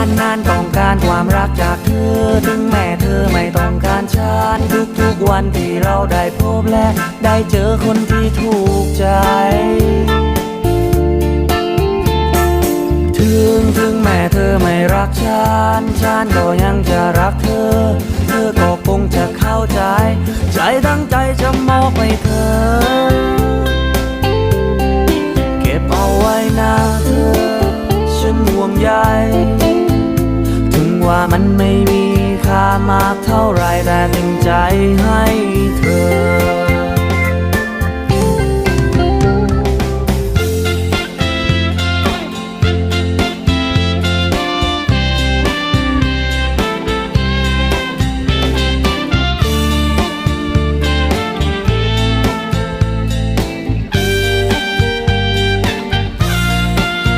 านนานต้องการความรักจากเธอ ถึงแม่เธอไม่ต้องการฉันทุกๆวันที่เราได้พบและได้เจอคนที่ถูกใจ ถึงถึงแม่เธอไม่รักฉัน ฉันก็ยังจะรักเธอ เธอก็คงจะเข้าใจ ใจตั้งใจจะมอบให้เธอเก็บเอาไว้นะเธอ ฉันห่วงใย ว่ามันไม่มีค่ามากเท่าไรแต่เต็งใจให้